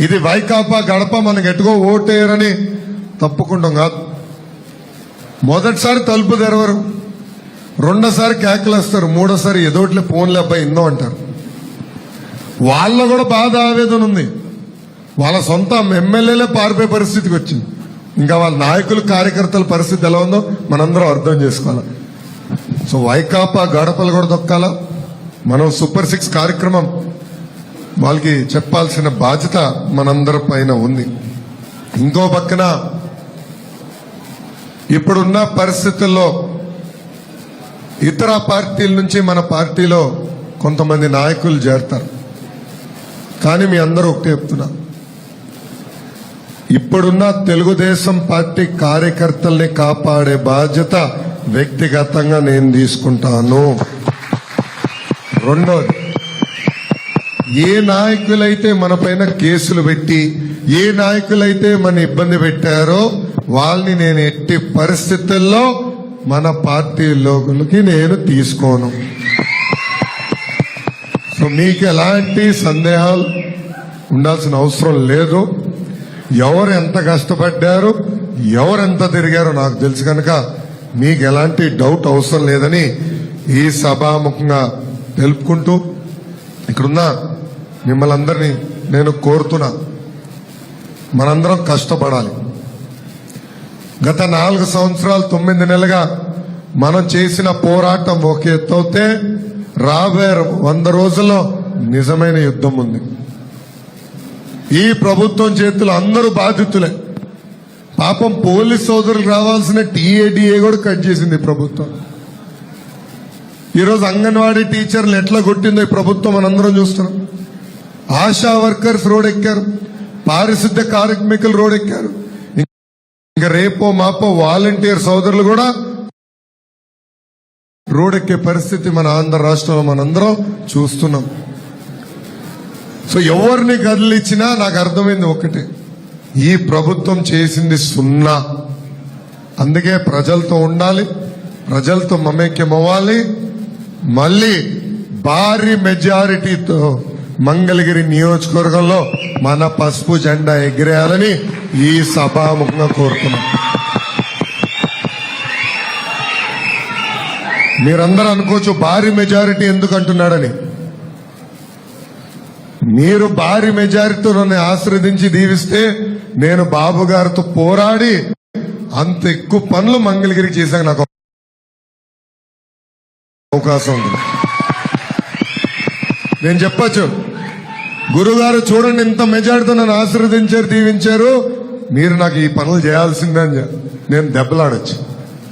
ఇది వైకాపా గడప మనకి ఎటుగో ఓటేయరని తప్పుకుంటాం కాదు. మొదటిసారి తలుపు తెరవరు. రెండోసారి కేకలేస్తారు మూడోసారి ఏదోట్లే ఫోన్లే అబ్బాయి ఇందో అంటారు. వాళ్ళ కూడా బాధ ఆవేదన ఉంది. వాళ్ళ సొంత ఎమ్మెల్యేలే పారిపోయే పరిస్థితికి వచ్చింది. ఇంకా వాళ్ళ నాయకులు కార్యకర్తల పరిస్థితి ఎలా ఉందో మనందరం అర్థం చేసుకోవాలి. సో వైకాపా గడపలు కూడా దొక్కాలా? మనం సూపర్ సిక్స్ కార్యక్రమం వాళ్ళకి చెప్పాల్సిన బాధ్యత మనందరి పైన ఉంది. ఇంకో పక్కన ఇప్పుడున్న పరిస్థితుల్లో ఇతర పార్టీల నుంచి మన పార్టీలో కొంతమంది నాయకులు చేరతారు. కానీ మీ అందరూ ఒకటే చెప్తున్నా. ఇప్పుడున్న తెలుగుదేశం పార్టీ కార్యకర్తల్ని కాపాడే బాధ్యత వ్యక్తిగతంగా నేను తీసుకుంటాను. రెండోది ఏ నాయకులైతే మన పైన కేసులు పెట్టి ఏ నాయకులైతే మన ఇబ్బంది పెట్టారో వాళ్ళని నేను ఎట్టి పరిస్థితుల్లో మన పార్టీలోకి నేను తీసుకోను. సో మీకు ఎలాంటి సందేహాలు ఉండాల్సిన అవసరం లేదు. ఎవరు ఎంత కష్టపడ్డారు ఎవరు ఎంత తిరిగారో నాకు తెలుసు కనుక మీకు ఎలాంటి డౌట్ అవసరం లేదని ఈ సభాముఖంగా తెలుపుకుంటూ ఇక్కడున్న మిమ్మల్ని అందరినీ నేను కోరుతున్నా. మనందరం కష్టపడాలి. గత నాలుగు సంవత్సరాలు తొమ్మిది నెలలుగా మనం చేసిన పోరాటం ఒక ఎత్తు అయితే రాబోయే వంద రోజుల్లో నిజమైన యుద్ధం ఉంది. ఈ ప్రభుత్వం చేతులు అందరూ బాధితులే. పాపం పోలీస్ సోదరులు రావాల్సిన టీఏడిఏ కూడా కట్ చేసింది ప్రభుత్వం. ఈరోజు అంగన్వాడీ టీచర్లు ఎట్లా కొట్టిందో ఈ ప్రభుత్వం మనందరం చూస్తున్నాం. ఆశా వర్కర్స్ రోడ్ ఎక్కారు పారిశుద్ధ్య కార్మికులు రోడ్ ఎక్కారు ఇంకా రేపో మాపో వాలంటీర్ సోదరులు కూడా రోడ్ ఎక్కే పరిస్థితి మన ఆంధ్ర రాష్ట్రంలో మనందరం చూస్తున్నాం. సో ఎవరిని కదిలిచ్చినా నాకు అర్థమైంది ఒకటే. ఈ ప్రభుత్వం చేసింది సున్నా. అందుకే ప్రజలతో ఉండాలి ప్రజలతో మమేక్యం అవ్వాలి మళ్ళీ భారీ మెజారిటీతో మంగళగిరి నియోజకవర్గంలో మన పసుపు జెండా ఎగిరేయాలని ఈ సభాముఖంగా కోరుతున్నాం. మీరందరూ అనుకోవచ్చు భారీ మెజారిటీ ఎందుకు అంటున్నాడని మీరు భారీ మెజారిటీతో నన్ను ఆశ్రదించి దీవిస్తే నేను బాబు గారితో పోరాడి అంత ఎక్కువ పనులు మంగళగిరికి చేశాక నాకు అవకాశం ఉంది. నేను చెప్పచ్చు గురుగారు చూడండి ఇంత మెజారిటీతో నన్ను ఆశీర్వదించారు దీవించారు. మీరు నాకు ఈ పనులు చేయాల్సిందే అని నేను దెబ్బలాడచ్చు